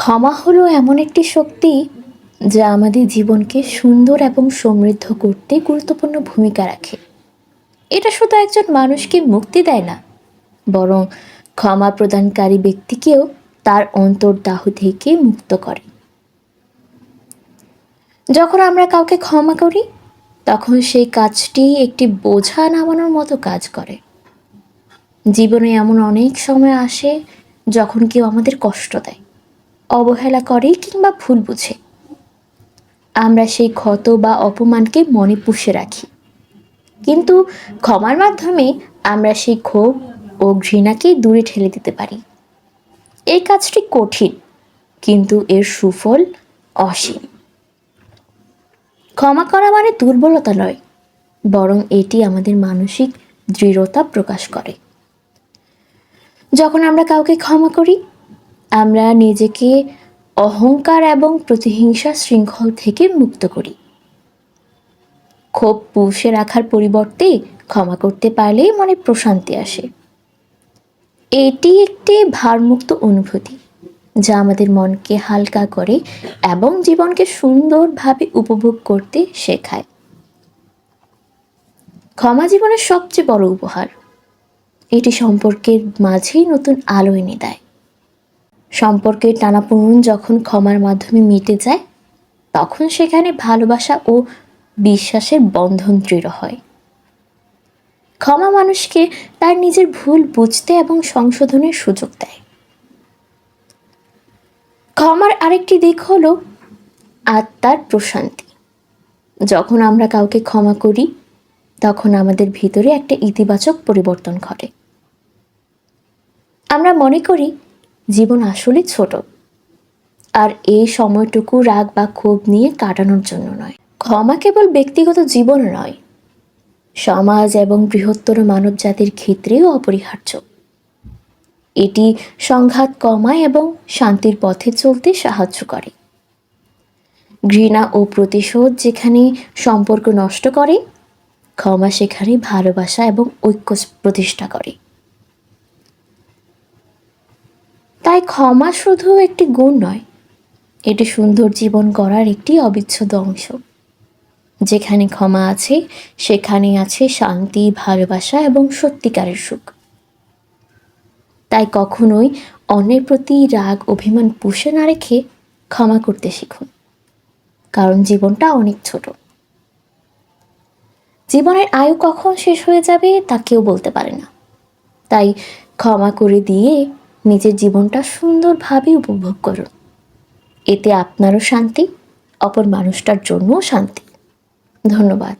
ক্ষমা হলো এমন একটি শক্তি যা আমাদের জীবনকে সুন্দর এবং সমৃদ্ধ করতে গুরুত্বপূর্ণ ভূমিকা রাখে। এটা শুধু একজন মানুষকে মুক্তি দেয় না, বরং ক্ষমা প্রদানকারী ব্যক্তিকেও তার অন্তর্দাহ থেকে মুক্ত করে। যখন আমরা কাউকে ক্ষমা করি, তখন সেই কাজটি একটি বোঝা নামানোর মতো কাজ করে। জীবনে এমন অনেক সময় আসে যখন কেউ আমাদের কষ্ট দেয়। অবহেলা করে কিংবা ভুল বুঝে। আমরা সেই ক্ষত বা অপমানকে মনে পুষে রাখি। কিন্তু ক্ষমার মাধ্যমে আমরা সেই ক্ষোভ ও ঘৃণাকে দূরে ঠেলে দিতে পারি। এই কাজটি কঠিন, কিন্তু এর সুফল অসীম। ক্ষমা করা মানে দুর্বলতা নয়, বরং এটি আমাদের মানসিক দৃঢ়তা প্রকাশ করে। যখন আমরা কাউকে ক্ষমা করি আমরা নিজেকে অহংকার এবং প্রতিহিংসা শৃঙ্খল থেকে মুক্ত করি। ক্ষোভ পুষে রাখার পরিবর্তে ক্ষমা করতে পারলেই মনে প্রশান্তি আসে। এটি একটি ভারমুক্ত অনুভূতি, যা আমাদের মনকে হালকা করে এবং জীবনকে সুন্দরভাবে উপভোগ করতে শেখায়। ক্ষমা জীবনের সবচেয়ে বড় উপহার, এটি সম্পর্কের মাঝেই নতুন আলো এনে দেয়। সম্পর্কের টানাপোড়েন যখন ক্ষমার মাধ্যমে মিটে যায়, তখন সেখানে ভালোবাসা ও বিশ্বাসের বন্ধন দৃঢ় হয়। ক্ষমা মানুষকে তার নিজের ভুল বুঝতে এবং সংশোধনের সুযোগ দেয়। ক্ষমার আরেকটি দিক হলো আত্মার প্রশান্তি। যখন আমরা কাউকে ক্ষমা করি, তখন আমাদের ভিতরে একটা ইতিবাচক পরিবর্তন ঘটে। আমরা মনে করি জীবন আসলে ছোট। আর এই সময়টুকু রাগ বা ক্ষোভ নিয়ে কাটানোর জন্য নয়। ক্ষমা কেবল ব্যক্তিগত জীবন নয়, সমাজ এবং বৃহত্তর মানব জাতির ক্ষেত্রেও অপরিহার্য। এটি সংঘাত কমায় এবং শান্তির পথে চলতে সাহায্য করে। ঘৃণা ও প্রতিশোধ যেখানে সম্পর্ক নষ্ট করে, ক্ষমা সেখানে ভালোবাসা এবং ঐক্য প্রতিষ্ঠা করে। তাই ক্ষমা শুধু একটি গুণ নয়, এটি সুন্দর জীবন গড়ার একটি অবিচ্ছেদ্য অংশ। যেখানে ক্ষমা আছে সেখানে আছে শান্তি, ভালোবাসা এবং সত্যিকারের সুখ। তাই কখনোই অন্যের প্রতি রাগ, অভিমান পুষে না রেখে ক্ষমা করতে শিখুন, কারণ জীবনটা অনেক ছোট। জীবনের আয়ু কখন শেষ হয়ে যাবে তা কেউ বলতে পারে না। তাই ক্ষমা করে দিয়ে নিজের জীবনটা সুন্দরভাবে উপভোগ করুন এতে আপনারও শান্তি অপর মানুষটার জন্যও শান্তি। ধন্যবাদ।